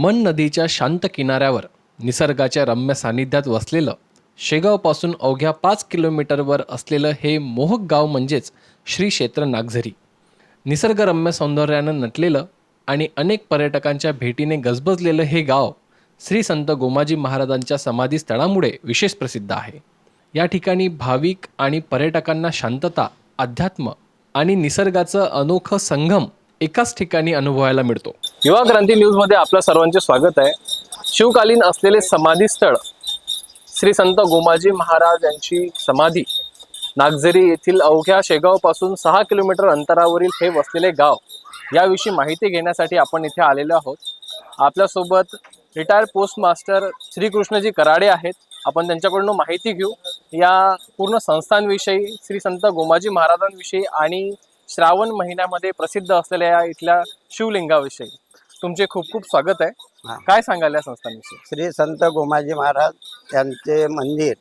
मन नदीच्या शांत किनाऱ्यावर निसर्गाच्या रम्य सानिध्यात वसलेलं शेगावपासून अवघ्या पाच किलोमीटरवर असलेलं हे मोहक गाव म्हणजेच श्री क्षेत्र नागझरी. निसर्गरम्य सौंदर्यानं नटलेलं आणि अनेक पर्यटकांच्या भेटीने गजबजलेलं हे गाव श्री संत गोमाजी महाराजांच्या समाधीस्थळामुळे विशेष प्रसिद्ध आहे. या ठिकाणी भाविक आणि पर्यटकांना शांतता अध्यात्म आणि निसर्गाचं अनोखं संगम एकाच ठिकाणी अनुभवायला मिळतो. युवा क्रांती न्यूजमध्ये आपलं सर्वांचे स्वागत आहे. शिवकालीन असलेले समाधीस्थळ श्री संत गोमाजी महाराज यांची समाधी नागझरी येथील अवघ्या शेगावपासून सहा किलोमीटर अंतरावरील हे वसलेले गाव याविषयी माहिती घेण्यासाठी आपण इथे आलेलो आहोत. आपल्यासोबत retired post master Shrikrishnaji Karade आहेत. आपण त्यांच्याकडून माहिती घेऊ. या पूर्ण संस्थांविषयी श्री संत गोमाजी महाराजांविषयी आणि श्रावण महिन्यामध्ये प्रसिद्ध असलेल्या या इथल्या शिवलिंगाविषयी तुमचे खूप खूप स्वागत आहे. हा. काय सांगाल या संस्थांविषयी? श्री संत गोमाजी महाराज यांचे मंदिर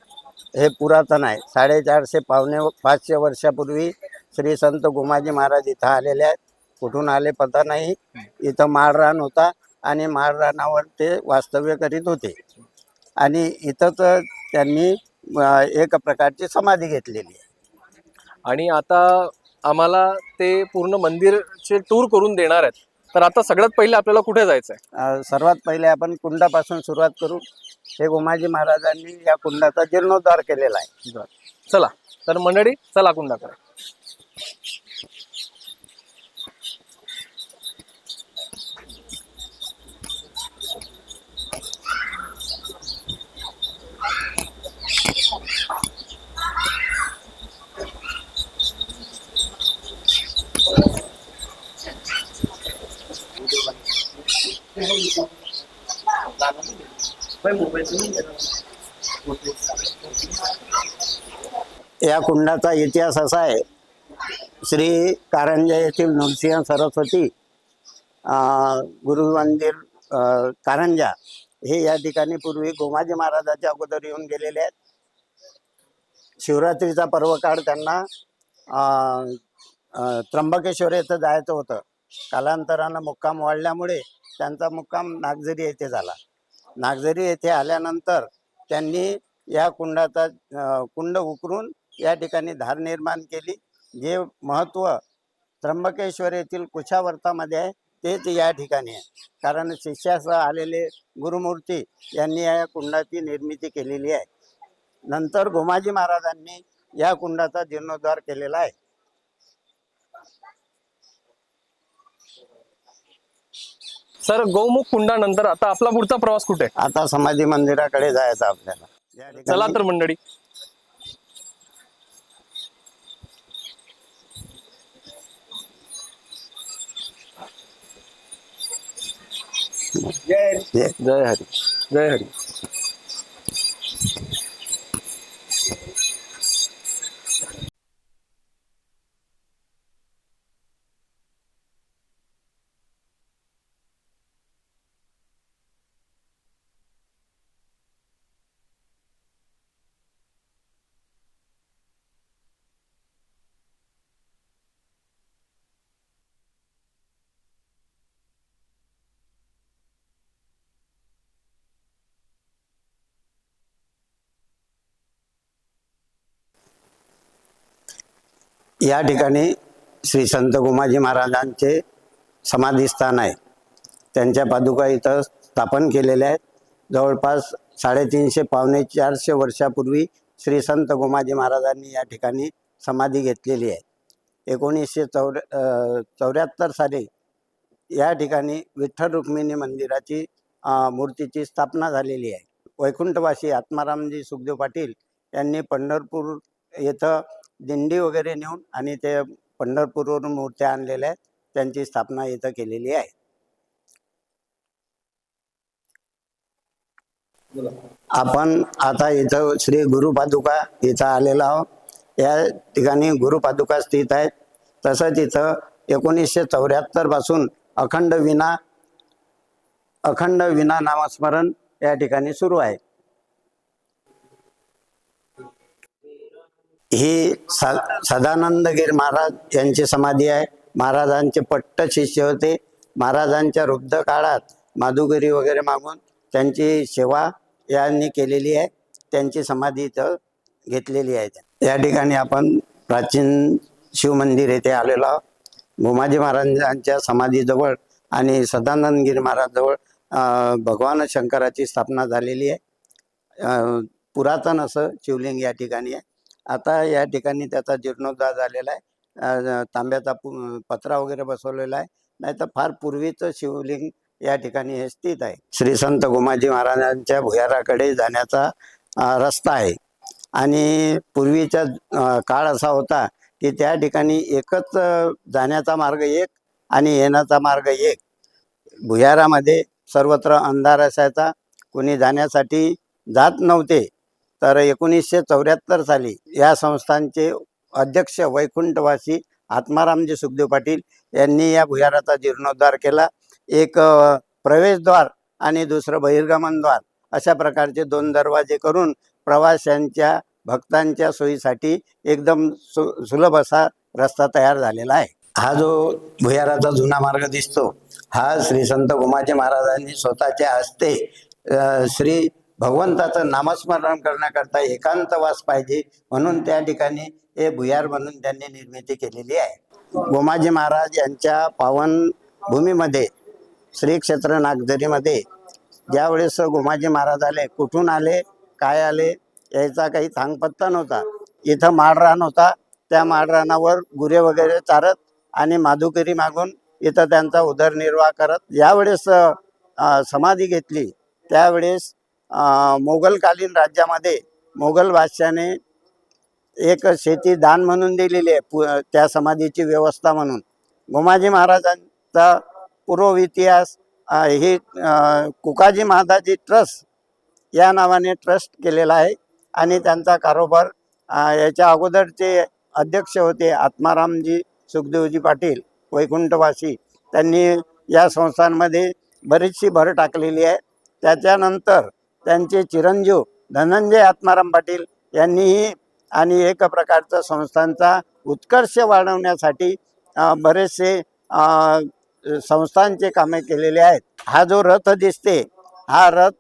हे पुरातन आहे. साडेचारशे पावणे पाचशे वर्षापूर्वी श्री संत गोमाजी महाराज इथं आलेले आहेत. कुठून आले पता नाही. इथं माळरान होता आणि माळरानावर ते वास्तव्य करीत होते. आणि इथंच त्यांनी एक प्रकारची समाधी घेतलेली आहे. आणि आता आम्हाला ते पूर्ण मंदिरचे टूर करून देणार आहेत. तर आता सगळ्यात पहिले आपल्याला कुठे जायचं आहे सर्वात पहिले आपण कुंडापासून सुरुवात करू. हे गोमाजी महाराजांनी या कुंडाचा जीर्णोद्धार केलेला आहे. चला. तर मंडळी चला कुंडाकडे या कुंडाचा इतिहास असा आहे. श्री कारंजा येथील नृसिंह सरस्वती गुरु मंदिर कारंजा हे या ठिकाणी पूर्वी गोमाजी महाराजाच्या अगोदर येऊन गेलेले आहेत. शिवरात्रीचा पर्व काळ त्यांना अं, त्र्यंबकेश्वर येथं जायचं होतं. कालांतरानं मुक्काम वाढल्यामुळे त्यांचा मुक्काम नागझरी येथे झाला. नागझरी येथे आल्यानंतर त्यांनी या कुंडाचा कुंड उकरून या ठिकाणी धार निर्माण केली. जे महत्त्व त्र्यंबकेश्वर येथील कुशावर्तामध्ये आहे तेच या ठिकाणी आहे. कारण शिष्यासह आलेले गुरुमूर्ती यांनी या कुंडाची निर्मिती केलेली आहे. नंतर गोमाजी महाराजांनी या कुंडाचा जीर्णोद्धार केलेला आहे. सर गौमुख कुंडानंतर आता आपला पुढचा प्रवास कुठे? आहे? आता समाधी मंदिराकडे जायचं आपल्याला. या ठिकाणी- चला तर मंडळी. ये- जय हरी. जय हरी. या ठिकाणी श्री संत गोमाजी महाराजांचे समाधीस्थान आहे. त्यांच्या पादुका इथं स्थापन केलेल्या आहेत. जवळपास साडेतीनशे पावणे चारशे वर्षापूर्वी श्री संत गोमाजी महाराजांनी या ठिकाणी समाधी घेतलेली आहे. एकोणीसशे चौर चौऱ्याहत्तर साली या ठिकाणी विठ्ठल रुक्मिणी मंदिराची मूर्तीची स्थापना झालेली आहे. वैकुंठवासी आत्मारामजी सुखदेव पाटील यांनी पंढरपूर येथं दिंडी वगैरे नेऊन आणि ते पंढरपूरवरून मूर्त्या आणलेल्या आहेत. त्यांची स्थापना इथं केलेली आहे. आपण आता इथं श्री गुरुपादुका इथं आलेलो आहोत. या ठिकाणी गुरुपादुका स्थित आहेत. तसंच इथं एकोणीसशे चौऱ्याहत्तरपासून अखंड विना अखंड विना नामस्मरण या ठिकाणी सुरू आहे. ही सा सदानंद गिर महाराज यांची समाधी आहे. महाराजांचे पट्ट शिष्य होते. महाराजांच्या रुद्ध काळात माधुगिरी वगैरे मागून त्यांची सेवा यांनी केलेली आहे. त्यांची समाधी इथं घेतलेली आहे. या ठिकाणी आपण प्राचीन शिवमंदिर येथे आलेलो आहोत. भोमाजी महाराजांच्या समाधीजवळ आणि सदानंद गिर महाराजजवळ भगवान शंकराची स्थापना झालेली आहे. पुरातन असं शिवलिंग या ठिकाणी आहे. आता या ठिकाणी त्याचा जीर्णोद्धार झालेला आहे. तांब्याचा पत्रा वगैरे बसवलेला आहे. नाही तर फार पूर्वीचं शिवलिंग या ठिकाणी हे स्थित आहे. श्री संत गोमाजी महाराजांच्या भुयाराकडे जाण्याचा रस्ता आहे. आणि पूर्वीचा काळ असा होता की त्या ठिकाणी एकच जाण्याचा मार्ग एक आणि येण्याचा मार्ग एक. भुयारामध्ये सर्वत्र अंधार असायचा. कोणी जाण्यासाठी जात नव्हते. तर एकोणीसशे चौऱ्याहत्तर साली या संस्थांचे अध्यक्ष वैकुंठवासी आत्मारामजी सुखदेव पाटील यांनी या भुयाराचा जीर्णोद्धार केला. एक प्रवेशद्वार आणि दुसरं बहिर्गमनद्वार अशा प्रकारचे दोन दरवाजे करून प्रवाशांच्या भक्तांच्या सोयीसाठी एकदम सु सुलभ असा रस्ता तयार झालेला आहे. हा जो भुयाराचा जुना मार्ग दिसतो हा श्री संत गोमाजी महाराजांनी स्वतःच्या हस्ते श्री भगवंताचं नामस्मरण करण्याकरता एकांतवास पाहिजे म्हणून त्या ठिकाणी हे भुयार म्हणून त्यांनी निर्मिती केलेली आहे. गोमाजी महाराज यांच्या पावन भूमीमध्ये श्री क्षेत्र नागझरीमध्ये ज्यावेळेस गोमाजी महाराज आले कुठून आले काय आले याचा काही थांगपत्ता नव्हता. इथं माळरान होता. त्या माळरानावर गुरे वगैरे चारत आणि माधुकरी मागून इथं त्यांचा उदरनिर्वाह करत ज्यावेळेस समाधी घेतली. त्यावेळेस मोगलकालीन राज्यामध्ये मोगल बादशाने एक शेती दान म्हणून दिलेली आहे पु त्या समाधीची व्यवस्था म्हणून. गोमाजी महाराजांचा पूर्व इतिहास ही कुकाजी महादाजी ट्रस्ट या नावाने ट्रस्ट केलेला आहे आणि त्यांचा कारोबार याच्या अगोदरचे अध्यक्ष होते आत्मारामजी सुखदेवजी पाटील वैकुंठवासी. त्यांनी या संस्थांमध्ये बरीचशी भर टाकलेली आहे. त्याच्यानंतर त्यांचे चिरंजीव धनंजय आत्माराम पाटील यांनीही आणि एक प्रकारचा संस्थांचा उत्कर्ष वाढवण्यासाठी बरेचसे संस्थांचे कामे केलेले आहेत. हा जो रथ दिसते हा रथ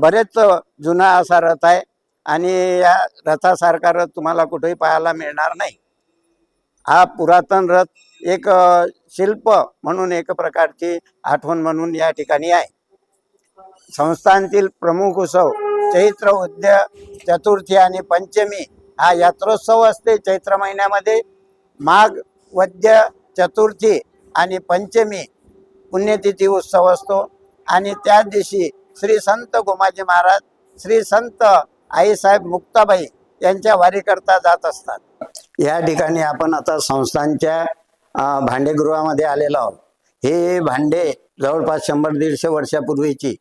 बरेच जुना असा रथ आहे आणि या रथासारखा रथ तुम्हाला कुठेही पाहायला मिळणार नाही. हा पुरातन रथ एक शिल्प म्हणून एक प्रकारची आठवण म्हणून या ठिकाणी आहे. संस्थांतील प्रमुख उत्सव चैत्र उद्य चतुर्थी आणि पंचमी हा यात्रोत्सव असते. चैत्र महिन्यामध्ये माघ वद्य चतुर्थी आणि पंचमी पुण्यतिथी उत्सव असतो. आणि त्याच दिवशी श्री संत गोमाजी महाराज श्री संत आईसाहेब मुक्ताबाई यांच्या वारीकरता जात असतात. या ठिकाणी आपण आता संस्थांच्या भांडेगृहामध्ये आलेलो आहोत. हे भांडे जवळपास शंभर दीडशे वर्षापूर्वीची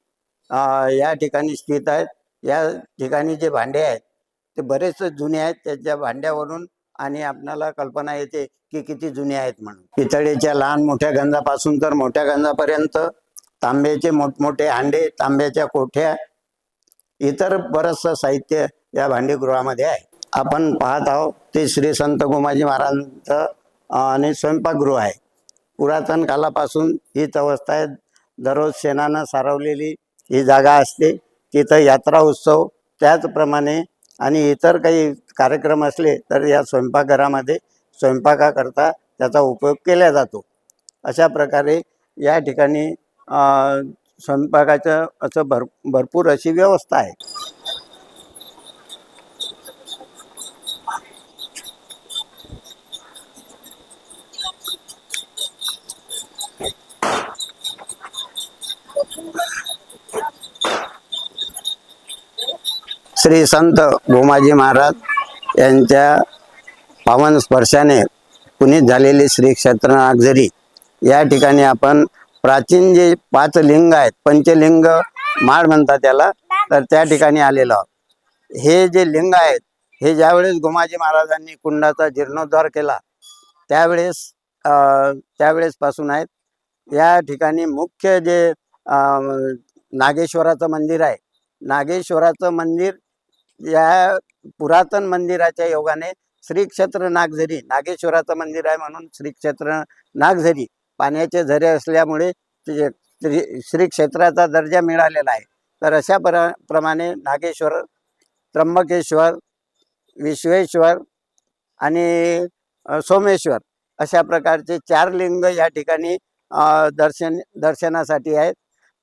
या ठिकाणी स्थित आहेत. या ठिकाणी जे भांडे आहेत ते बरेच जुने आहेत. त्याच्या भांड्यावरून आणि आपणाला कल्पना येते की किती जुने आहेत म्हणून. पितळेच्या लहान मोठ्या गंजापासून तर मोठ्या गंजापर्यंत तांब्याचे मोठमोठे हांडे तांब्याच्या कोठ्या इतर बरंचसं साहित्य या भांडीगृहामध्ये आहे. आपण पाहत आहोत ते श्री संत गोमाजी महाराजांचं आणि स्वयंपाकगृह आहे. पुरातन कालापासून हीच अवस्था आहे. दररोज शेणानं सारवलेली ही जागा असते तिथं यात्रा उत्सव त्याचप्रमाणे आणि इतर काही कार्यक्रम असले तर या स्वयंपाकघरामध्ये स्वयंपाकाकरता त्याचा उपयोग केला जातो. अशा प्रकारे या ठिकाणी स्वयंपाकाचं असं भर भरपूर अशी व्यवस्था आहे. श्री संत गोमाजी महाराज यांच्या पावन स्पर्शाने पुनीत झालेली श्री क्षेत्र नागझरी. या ठिकाणी आपण प्राचीन जे पाच लिंग आहेत पंचलिंग माळ म्हणतात त्याला तर त्या ठिकाणी आलेलो आहोत. हे जे लिंग आहेत हे ज्यावेळेस गोमाजी महाराजांनी कुंडाचा जीर्णोद्धार केला त्यावेळेस त्यावेळेसपासून आहेत. या ठिकाणी मुख्य जे नागेश्वराचं मंदिर आहे नागेश्वराचं मंदिर या पुरातन मंदिराच्या योगाने श्री क्षेत्र नागझरी नागेश्वराचं मंदिर आहे म्हणून श्री क्षेत्र नागझरी पाण्याचे झरे असल्यामुळे ते- श्री क्षेत्राचा दर्जा मिळालेला आहे. तर अशा प्र प्रमाणे नागेश्वर त्र्यंबकेश्वर विश्वेश्वर आणि सोमेश्वर अशा प्रकारचे चार लिंग या ठिकाणी दर्शन दर्शनासाठी आहेत.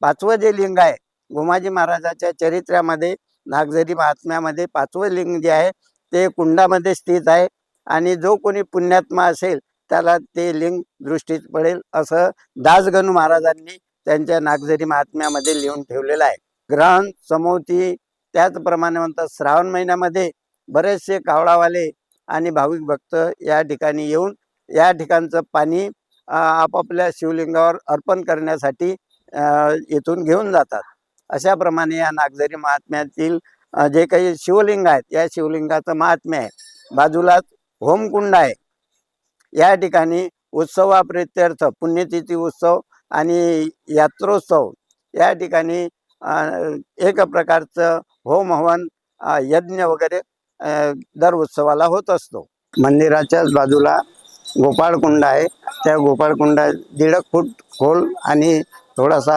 पाचवं जे लिंग आहे गोमाजी महाराजाच्या चरित्रामध्ये नागझरी महात्म्यामध्ये पाचवं लिंग जे आहे ते कुंडामध्ये स्थित आहे. आणि जो कोणी पुण्यात्मा असेल त्याला ते लिंग दृष्टीत पडेल असं दासगणू महाराजांनी त्यांच्या नागझरी महात्म्यामध्ये लिहून ठेवलेलं आहे. ग्रहण समोती त्याचप्रमाणे म्हणतात श्रावण महिन्यामध्ये बरेचसे कावळावाले आणि भाविक भक्त या ठिकाणी येऊन या ठिकाणचं पाणी आपापल्या शिवलिंगावर अर्पण करण्यासाठी अ, इथून घेऊन जातात. अशाप्रमाणे या नागझरी महात्म्यातील जे काही शिवलिंग आहेत या शिवलिंगाचं महात्म्य आहे. बाजूलाच होमकुंड आहे. या ठिकाणी उत्सवाप्रित्यर्थ पुण्यतिथी उत्सव आणि यात्रोत्सव या ठिकाणी एक प्रकारचं होम हवन यज्ञ वगैरे दर उत्सवाला होत असतो. मंदिराच्याच बाजूला गोपाळकुंड आहे. त्या गोपाळकुंडात दीड फूट खोल आणि थोडासा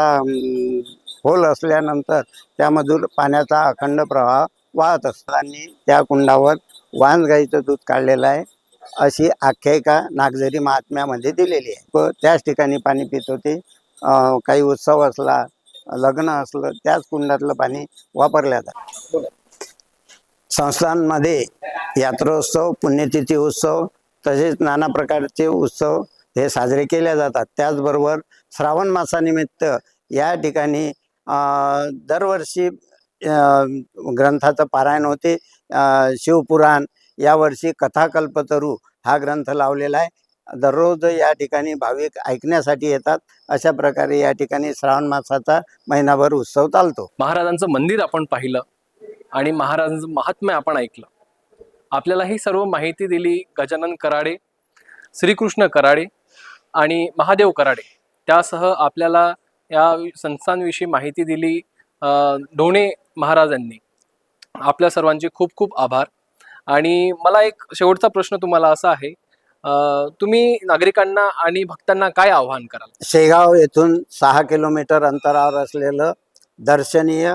खोल असल्यानंतर त्यामधून पाण्याचा अखंड प्रवाह वाहत असतो आणि त्या कुंडावर वांस गाईचं दूध काढलेलं आहे. अशी आख्यायिका नागझरी महात्म्यामध्ये दिलेली आहे. व त्याच ठिकाणी पाणी पित होते. काही उत्सव असला लग्न असलं त्याच कुंडातलं पाणी वापरल्या जातं. संस्थांमध्ये यात्रोत्सव पुण्यतिथी उत्सव तसेच नाना प्रकारचे उत्सव हे साजरे केले जातात. त्याचबरोबर श्रावण मासानिमित्त या ठिकाणी दरवर्षी ग्रंथाचं पारायण होते. शिवपुराण यावर्षी कथाकल्पतरू हा ग्रंथ लावलेला आहे. दररोज या ठिकाणी भाविक ऐकण्यासाठी येतात. अशा प्रकारे या ठिकाणी श्रावण मासाचा महिनाभर उत्सव चालतो. महाराजांचं मंदिर आपण पाहिलं आणि महाराजांचं महात्म्य आपण ऐकलं. आपल्याला ही सर्व माहिती दिली गजानन कराडे श्रीकृष्ण कराडे आणि महादेव कराडे. त्यासह आपल्याला या संस्थांविषयी माहिती दिली ढोणे महाराजांनी. आपल्या सर्वांचे खूप खूप आभार. आणि मला एक शेवटचा प्रश्न तुम्हाला असा आहे तुम्ही नागरिकांना आणि भक्तांना काय आव्हान कराल? शेगाव येथून सहा किलोमीटर अंतरावर असलेलं दर्शनीय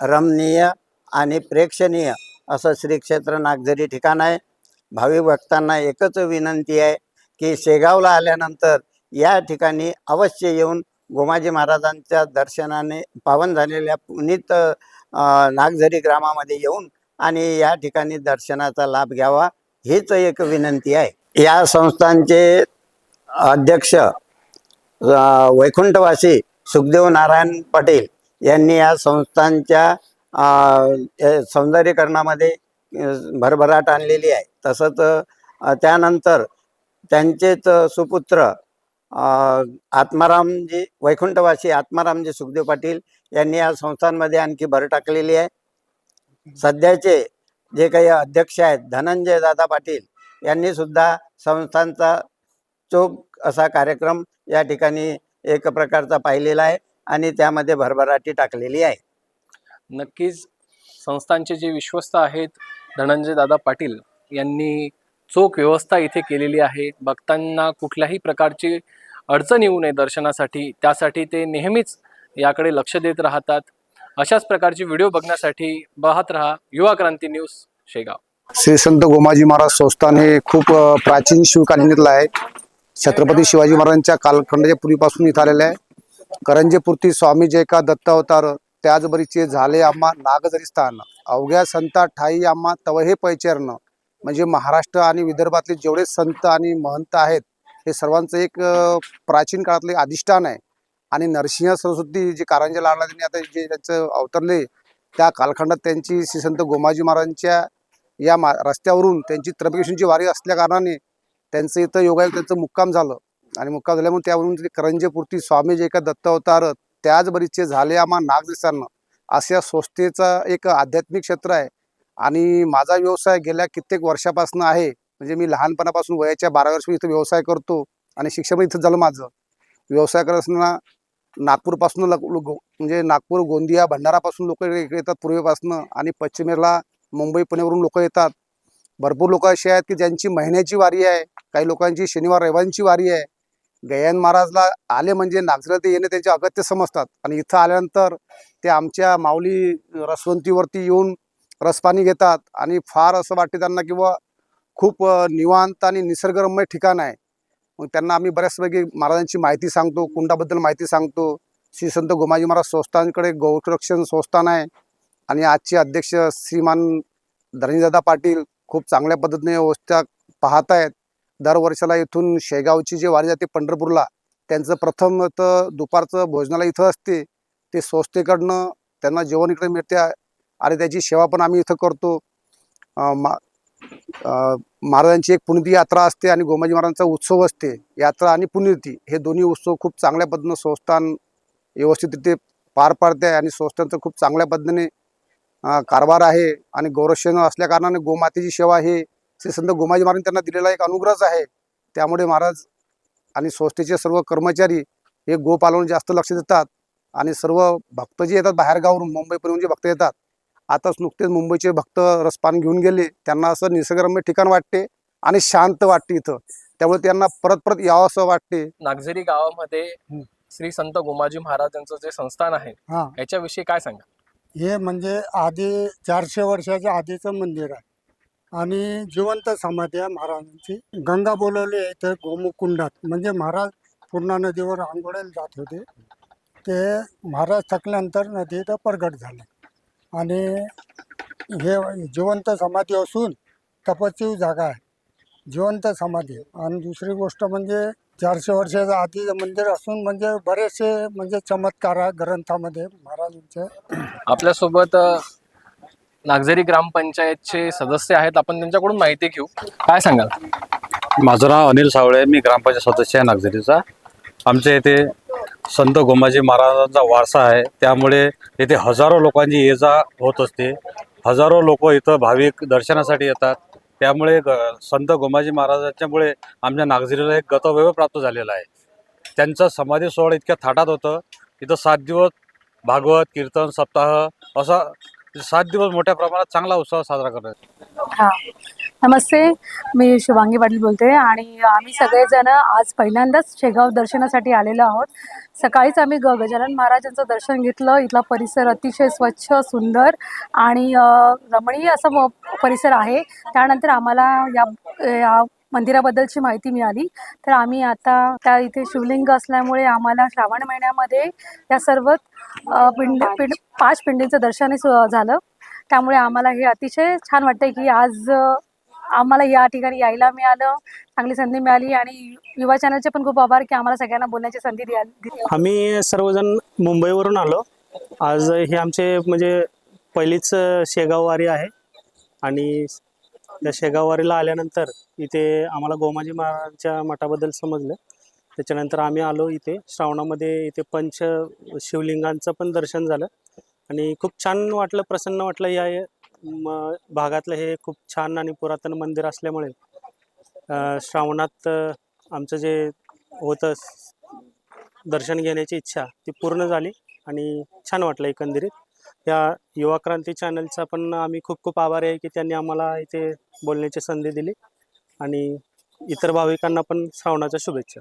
रमणीय आणि प्रेक्षणीय असं श्री क्षेत्र नागझरी ठिकाण आहे. भावी भक्तांना एकच विनंती आहे की शेगावला आल्यानंतर या ठिकाणी अवश्य येऊन गोमाजी महाराजांच्या दर्शनाने पावन झालेल्या पुनीत नागझरी ग्रामामध्ये येऊन आणि या ठिकाणी दर्शनाचा लाभ घ्यावा हीच एक विनंती आहे. या संस्थांचे अध्यक्ष वैकुंठवासी सुखदेव नारायण पाटील यांनी या संस्थांच्या सौंदर्यीकरणामध्ये भरभराट आणलेली आहे. तसंच त्यानंतर त्यांचेच सुपुत्र आत्मारामजी वैकुंठवासी आत्मारामजी सुखदेव पाटील यांनी या संस्थांमध्ये आणखी भर टाकलेली आहे. सध्याचे जे काही अध्यक्ष आहेत धनंजय दादा पाटील यांनी सुद्धा संस्थांचा चोख असा कार्यक्रम या ठिकाणी एक प्रकारचा पाहिलेला आहे आणि त्यामध्ये भरभराटी टाकलेली आहे. नक्कीच संस्थांचे जे विश्वस्त आहेत धनंजय दादा पाटील यांनी चोख व्यवस्था इथे केलेली आहे. भक्तांना कुठल्याही प्रकारची अडचण येऊ नये दर्शनासाठी त्यासाठी ते नेहमीच याकडे लक्ष देत राहतात. अशाच प्रकारचे व्हिडिओ बघण्यासाठी पाहत रहा युवा क्रांती न्यूज शेगाव. श्री संत गोमाजी महाराज संस्थान हे खूप प्राचीन शिवकालीनीतलं आहे. छत्रपती शिवाजी महाराजांच्या कालखंडाच्या पूर्वीपासून इथं आलेलं आहे. करंजेपूर्ती स्वामी जय का दत्तावतार त्याचबरीचे झाले आम्हा नागजरी स्थान अवघ्या संता ठाई आम्हा तव हे पैचरण म्हणजे महाराष्ट्र आणि विदर्भातले जेवढे संत आणि महंत आहेत हे सर्वांचं एक प्राचीन काळातलं एक अधिष्ठान आहे. आणि नरसिंह सरस्वती जे कारंजा लाडला त्यांनी आता जे त्यांचं अवतरले त्या कालखंडात त्यांची श्री संत गोमाजी महाराजांच्या या मा रस्त्यावरून त्यांची त्र्यंबकेश्वरची वारी असल्याकारणाने त्यांचं इथं योगायोग त्यांचं मुक्काम झालं. आणि मुक्काम झाल्यामुळे त्यावरून ते स्वामी जे का दत्त अवतार त्याचबरीचे झाले आम्हा नागदिसांना अशा संस्थेचा एक आध्यात्मिक क्षेत्र आहे. आणि माझा व्यवसाय गेल्या कित्येक वर्षापासून आहे. म्हणजे मी लहानपणापासून वयाच्या बारा वर्ष इथं व्यवसाय करतो आणि शिक्षण पण इथं झालं माझं. व्यवसाय करत असताना नागपूरपासून लग- म्हणजे नागपूर गोंदिया भंडारापासून लोक इकडे येतात पूर्वेपासून आणि पश्चिमेला मुंबई पुण्यावरून लोक येतात. भरपूर लोक असे आहेत की ज्यांची महिन्याची वारी आहे काही लोकांची शनिवार रविवारची वारी आहे. गयान महाराजला आले म्हणजे नागझरीला ते येणे त्यांचे अगत्य समजतात. आणि इथं आल्यानंतर ते आमच्या माऊली रसवंतीवरती येऊन रसपाणी घेतात आणि फार असं वाटते त्यांना किंवा खूप निवांत आणि निसर्गरम्य ठिकाण आहे. मग त्यांना आम्ही बऱ्याचपैकी महाराजांची माहिती सांगतो कुंडाबद्दल माहिती सांगतो. श्री संत गोमाजी महाराज संस्थांकडे गौरक्षण संस्थान आहे. आणि आजचे अध्यक्ष श्रीमान धरणीदादा पाटील खूप चांगल्या पद्धतीने व्यवस्था पाहत आहेत. दरवर्षाला इथून शेगावची जे वारी जाते पंढरपूरला त्यांचं प्रथम तर दुपारचं भोजनाला इथं असते. ते संस्थेकडनं त्यांना जेवण इकडे मिळते. आणि त्याची सेवा पण आम्ही इथं करतो. मा महाराजांची एक पुण्यती यात्रा असते आणि गोमाजी महाराजांचा उत्सव असते. यात्रा आणि पुण्यती हे दोन्ही उत्सव खूप चांगल्या पद्धतीनं संस्थान व्यवस्थितरित्या पार पाडते आहे आणि संस्थांचं खूप चांगल्या पद्धतीने कारभार आहे आणि गौरवशन असल्या कारणाने गोमातेची सेवा हे श्री संत गोमाजी महाराज त्यांना दिलेला एक अनुग्रहच आहे. त्यामुळे महाराज आणि संस्थेचे सर्व कर्मचारी हे गोपालनावर जास्त लक्ष देतात आणि सर्व भक्त जे येतात बाहेरगावरून मुंबईपर्यंत जे भक्त येतात आताच नुकतेच मुंबईचे भक्त रसपान घेऊन गेले. त्यांना असं निसर्गरम्य ठिकाण वाटते आणि शांत वाटते इथं. त्यामुळे त्यांना परत परत यावं असं वाटते. नागझरी गावामध्ये श्री संत गोमाजी महाराजांचं जे संस्थान आहे हा. याच्याविषयी काय सांगा? हे म्हणजे आधी चारशे वर्षाच्या आधीचं मंदिर आहे. आणि जिवंत समाधी आहे महाराजांची. गंगा बोलवली आहे इथं गोमुख कुंडात म्हणजे महाराज पूर्णा नदीवर आंघोळीला जात होते. ते महाराज थकल्यानंतर नदी इथं प्रगट झाले. आणि हे जिवंत समाधी असून तपस्वी जागा आहे. जिवंत समाधी. आणि दुसरी गोष्ट म्हणजे चारशे वर्षाच्या आधीचं मंदिर असून म्हणजे बरेचसे म्हणजे चमत्कार आहे ग्रंथामध्ये महाराजांचे. आपल्यासोबत नागझरी ग्रामपंचायतचे सदस्य आहेत. आपण त्यांच्याकडून माहिती घेऊ. काय सांगाल? माझं नाव अनिल सावळे. मी ग्रामपंचायत सदस्य आहे नागझरीचा. आमच्या येथे संत गोमाजी महाराजांचा वारसा आहे. त्यामुळे येथे हजारो लोकांची ये जा होत असते. हजारो लोक इथं भाविक दर्शनासाठी येतात. त्यामुळे ग संत गोमाजी महाराजांच्यामुळे आमच्या नागझिरीला एक गतवैभव प्राप्त झालेला आहे. त्यांचं समाधी सोहळा इतक्या थाटात होतं. इथं सात दिवस भागवत कीर्तन सप्ताह असा सात दिवस मोठ्या प्रमाणात चांगला उत्सव साजरा करतात नमस्ते मी शुभांगी पाटील बोलते आणि आम्ही सगळेजण आज पहिल्यांदाच शेगाव दर्शनासाठी आलेलो आहोत. सकाळीच आम्ही ग गजानन महाराजांचं दर्शन घेतलं. इथला परिसर अतिशय स्वच्छ सुंदर आणि रमणीय असं म- परिसर आहे. त्यानंतर आम्हाला या या मंदिराबद्दलची माहिती मिळाली. तर आम्ही आता त्या इथे शिवलिंग असल्यामुळे आम्हाला श्रावण महिन्यामध्ये या सर्व पिंड पिंड पाच पिंडींचं दर्शन सु- झालं. त्यामुळे आम्हाला हे अतिशय छान वाटतंय की आज आम्हाला या ठिकाणी यायला मिळालं चांगली संधी मिळाली आणि युवा चॅनलचे पण खूप आभार की आम्हाला सगळ्यांना बोलण्याची संधी द्या दिली. आम्ही सर्वजण मुंबईवरून आलो. आज हे आमचे म्हणजे पहिलीच शेगाववारी आहे आणि त्या शेगाववारीला आल्यानंतर इथे आम्हाला गोमाजी महाराजांच्या मठाबद्दल समजलं. त्याच्यानंतर आम्ही आलो इथे. श्रावणामध्ये इथे पंच शिवलिंगांचं पण दर्शन झालं आणि खूप छान वाटलं प्रसन्न वाटलं या भागातलं हे खूप छान आणि पुरातन मंदिर असल्यामुळे श्रावणात आमचं जे होतं दर्शन घेण्याची इच्छा ती पूर्ण झाली आणि छान वाटलं एकंदरीत. या युवा क्रांती चॅनलचा पण आम्ही खूप खूप आभारी आहे की त्यांनी आम्हाला इथे बोलण्याची संधी दिली आणि इतर भाविकांना पण श्रावणाच्या शुभेच्छा.